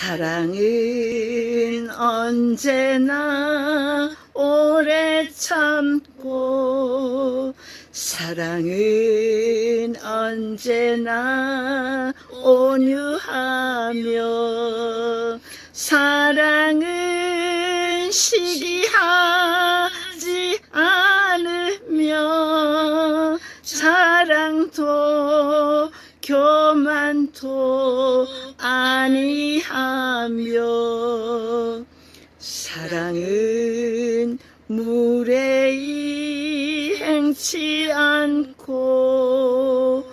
사랑은 언제나 오래 참고 사랑은 언제나 온유하며 사랑은 시기하지 않으며 사랑도 교만도 아니하며 사랑은 물에 행치 않고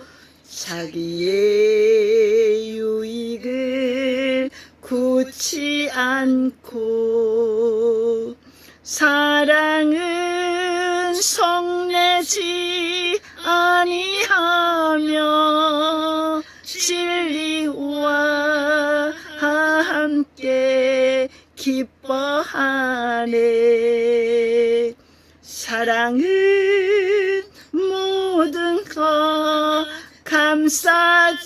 자기의 유익을 굳지 않고 사랑은 성내지 아니하 기뻐하네. 사랑은 모든 것 감싸주고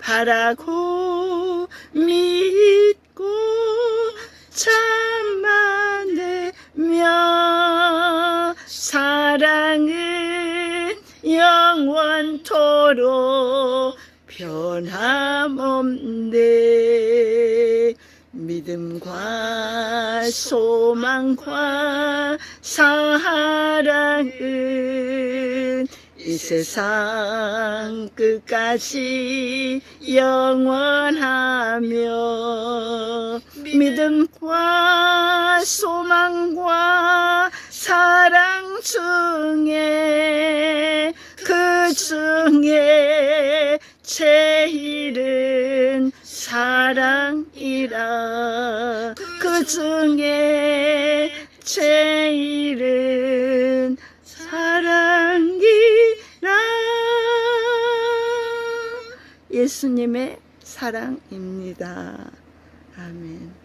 바라고 믿고 참아내며 사랑은 영원토록 변함없네 믿음과 소망과 사랑은 이 세상 끝까지 영원하며 믿음과 소망과 사랑 중에 그 중에 제일은 사랑이라 그 중에 제일은 사랑이라 예수님의 사랑입니다. 아멘.